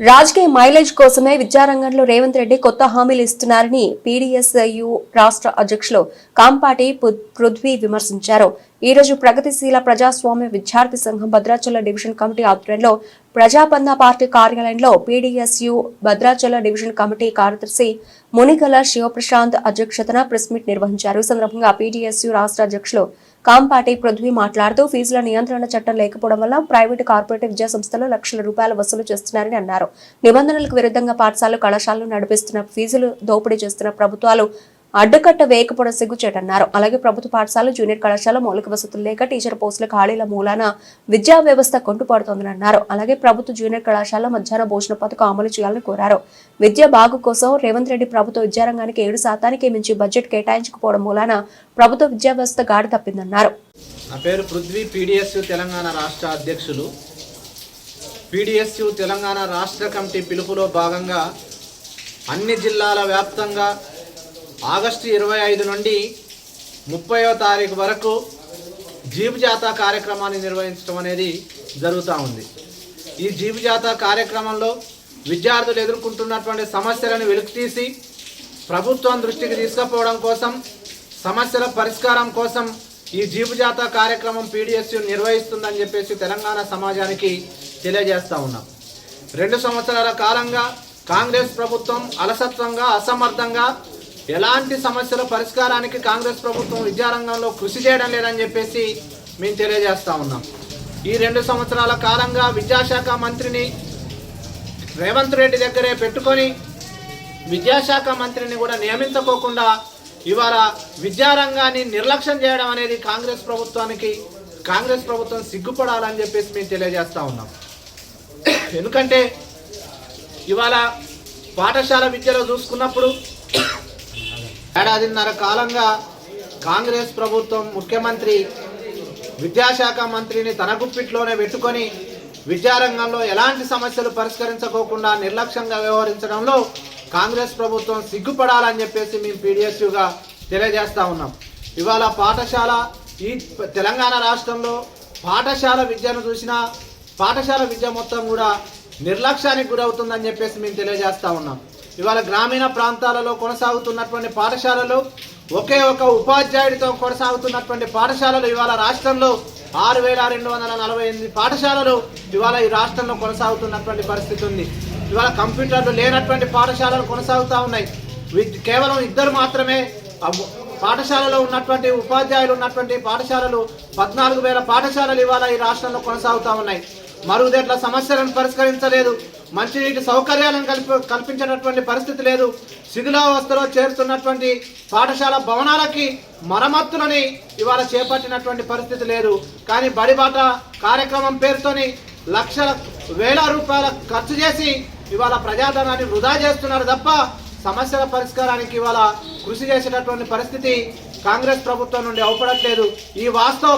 రాజకీయ మైలేజ్ కోసమే విద్యారంగంలో రేవంత్ రెడ్డి కొత్త హామీలు ఇస్తున్నారని పీడీఎస్యు రాష్ట్ర అధ్యక్షులు కాంపాటి పు- పృథ్వీ విమర్శించారు. ఈ రోజు ప్రగతిశీల ప్రజాస్వామ్య విద్యార్థి సంఘం భద్రాచల డివిజన్ కమిటీ ఆధ్వర్యంలో ప్రజాబంధ పార్టీ కార్యాలయంలో పీడీఎస్యు భద్రాచల డివిజన్ కమిటీ కార్యదర్శి మునిగల శివప్రశాంత్ అధ్యక్షతన ప్రెస్ మీట్ నిర్వహించారు. సందర్భంగా పీడీఎస్యు రాష్ట్ర అధ్యక్షులు కాంపాటి పృథ్వీ మాట్లాడుతూ ఫీజుల నియంత్రణ చట్టం లేకపోవడం వల్ల ప్రైవేటు కార్పొరేట్ విద్యా సంస్థలు లక్షల రూపాయలు వసూలు చేస్తున్నారని అన్నారు. నిబంధనలకు విరుద్ధంగా పాఠశాలలు కళాశాలలు నడిపిస్తున్న ఫీజులు దోపిడీ చేస్తున్న ప్రభుత్వాలు అడ్డకట్ట వేయకపోవడం సిగ్గుచేటన్నారు. అలాగే ప్రభుత్వ పాఠశాల జూనియర్ కళాశాల మౌలిక వసతులు లేక టీచర్ పోస్టుల ఖాళీల మూలాన విద్యా వ్యవస్థ కొంటుపడుతోందని అన్నారు అలాగే ప్రభుత్వ జూనియర్ కళాశాల మధ్యాహ్న భోజన పథకం అమలు చేయాలని కోరారు. విద్య బాగు కోసం రేవంత్ రెడ్డి ప్రభుత్వ విద్యారంగానికి ఏడు శాతానికి మించి బడ్జెట్ కేటాయించకపోవడం మూలాన ప్రభుత్వ విద్యా వ్యవస్థ గాడి తప్పిందన్నారు. నా పేరు పృథ్వీ పీడిఎస్యు తెలంగాణ రాష్ట్ర అధ్యక్షులు. పీడిఎస్యు తెలంగాణ రాష్ట్ర కమిటీ పిలుపులో భాగంగా అన్ని జిల్లాల వ్యాప్తంగా ఆగస్టు ఇరవై ఐదు నుండి ముప్పయో తారీఖు వరకు జీబు జాతా కార్యక్రమాన్ని నిర్వహించడం అనేది జరుగుతూ ఉంది. ఈ జీబు జాతా కార్యక్రమంలో విద్యార్థులు ఎదుర్కొంటున్నటువంటి సమస్యలను వెలికితీసి ప్రభుత్వం దృష్టికి తీసుకుపోవడం కోసం సమస్యల పరిష్కారం కోసం ఈ జీపు జాతా కార్యక్రమం పీడిఎస్యు నిర్వహిస్తుందని చెప్పేసి తెలంగాణ సమాజానికి తెలియజేస్తూ ఉన్నాం. రెండు సంవత్సరాల కాలంగా కాంగ్రెస్ ప్రభుత్వం అలసత్వంగా అసమర్థంగా ఎలాంటి సమస్యల పరిష్కారానికి కాంగ్రెస్ ప్రభుత్వం విద్యారంగంలో కృషి చేయడం లేదని చెప్పేసి మేము తెలియజేస్తా ఉన్నాం. ఈ రెండు సంవత్సరాల కాలంగా విద్యాశాఖ మంత్రిని రేవంత్ రెడ్డి దగ్గరే పెట్టుకొని విద్యాశాఖ మంత్రిని కూడా నియమించుకోకుండా ఇవాళ విద్యారంగాన్ని నిర్లక్ష్యం చేయడం అనేది కాంగ్రెస్ ప్రభుత్వానికి కాంగ్రెస్ ప్రభుత్వం సిగ్గుపడాలని చెప్పేసి మేము తెలియజేస్తా ఉన్నాం. ఎందుకంటే ఇవాళ పాఠశాల విద్యలో చూసుకున్నప్పుడు ఏడాదిన్నర కాలంగా కాంగ్రెస్ ప్రభుత్వం ముఖ్యమంత్రి విద్యాశాఖ మంత్రిని తన గుప్పిట్లోనే పెట్టుకొని విద్యారంగంలో ఎలాంటి సమస్యలు పరిష్కరించకోకుండా నిర్లక్ష్యంగా వ్యవహరించడంలో కాంగ్రెస్ ప్రభుత్వం సిగ్గుపడాలని చెప్పేసి మేము పీడిఎస్యుగా తెలియజేస్తా ఉన్నాం. ఇవాళ పాఠశాల ఈ తెలంగాణ రాష్ట్రంలో పాఠశాల విద్యను చూసినా పాఠశాల విద్య మొత్తం కూడా నిర్లక్ష్యానికి గురవుతుందని చెప్పేసి మేము తెలియజేస్తా ఉన్నాం. ఇవాళ గ్రామీణ ప్రాంతాలలో కొనసాగుతున్నటువంటి పాఠశాలలు ఒకే ఒక ఉపాధ్యాయుడితో కొనసాగుతున్నటువంటి పాఠశాలలు ఇవాళ రాష్ట్రంలో ఆరు వేల రెండు వందల నలభై ఎనిమిది పాఠశాలలు ఇవాళ ఈ రాష్ట్రంలో కొనసాగుతున్నటువంటి పరిస్థితి ఉంది. ఇవాళ కంప్యూటర్లు లేనటువంటి పాఠశాలలు కొనసాగుతూ ఉన్నాయి. కేవలం ఇద్దరు మాత్రమే పాఠశాలలో ఉన్నటువంటి ఉపాధ్యాయులు ఉన్నటువంటి పాఠశాలలు పద్నాలుగు వేల పాఠశాలలు ఇవాళ ఈ రాష్ట్రంలో కొనసాగుతూ ఉన్నాయి. మరుగుదొడ్ల సమస్యలను పరిష్కరించలేదు. మంచినీటి సౌకర్యాలను కల్ప కల్పించినటువంటి పరిస్థితి లేదు. శిథిలావస్థలో చేరుతున్నటువంటి పాఠశాల భవనాలకి మరమ్మతులని ఇవాళ చేపట్టినటువంటి పరిస్థితి లేదు. కానీ బడిబాట కార్యక్రమం పేరుతోని లక్షల వేల రూపాయల ఖర్చు చేసి ఇవాళ ప్రజాధనాన్ని వృధా చేస్తున్నారు తప్ప సమస్యల పరిష్కారానికి ఇవాళ కృషి చేసేటటువంటి పరిస్థితి కాంగ్రెస్ ప్రభుత్వం నుండి అవపడట్లేదు. ఈ వాస్తవ